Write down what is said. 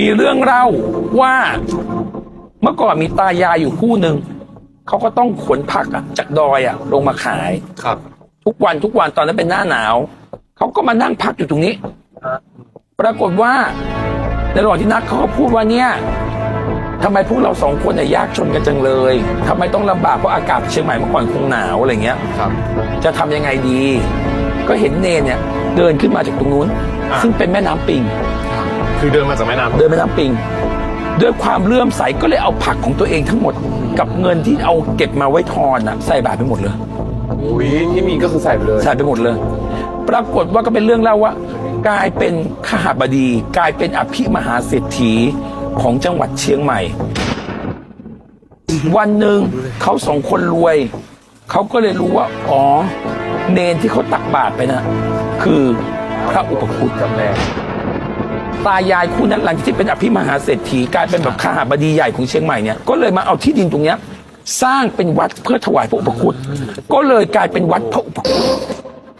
มีเรื่องเล่าว่าเมื่อก่อนมีตายายอยู่คู่หนึ่งเขาก็ต้องขนผักอะจากดอยอะลงมาขาย ครับ ทุกวันทุกวันตอนนั้นเป็นหน้าหนาว เขาก็มานั่งพักอยู่ตรงนี้ ปรากฏว่าในระหว่างที่นักเขาก็พูดว่าเนี่ยทำไมพวกเราสองคนเนี่ยยากจนกันจังเลยทำไมต้องลำบากเพราะอากาศเชียงใหม่เมื่อก่อนคงหนาวอะไรเงี้ย ครับ จะทำยังไงดี ก็เห็นเนนเนี่ย เดินขึ้นมาจากตรงนู้น อ่า ซึ่งเป็นแม่น้ำปิงคื อเดินมาจากแม่น้ำ เดินแม่น้ำปิง ด้วยความเลื่อมใสก็เลยเอาผักของตัวเองทั้งหมด กับเงินที่เอาเก็บมาไว้ทอนอะใส่บาตรไปหมดเลย อุ้ยที่มีก็คือใส่ไปเลย ใส่ไปหมดเลย ปรากฏว่าก็เป็นเรื่องเล่าว่า กลายเป็นขหบดี กลายเป็นอภิมหาเศรษฐีของจังหวัดเชียงใหม่ วันหนึ่งเขาสองคนรวย เขาก็เลยรู้ว่า อ๋อ เนนที่เขาตักบาตรไปนะ คือพระอุปคุตจำแรง ตายายคู่นั้นหลังจากที่เป็นอภิมหาเศรษฐีกลายเป็นแบบขหบดีใหญ่ของเชียงใหม่เนี่ยก็เลยมาเอาที่ดินตรงเนี้ยสร้างเป็นวัดเพื่อถวายพระอุปคุตก็เลยกลายเป็นวัดพระอุปคุต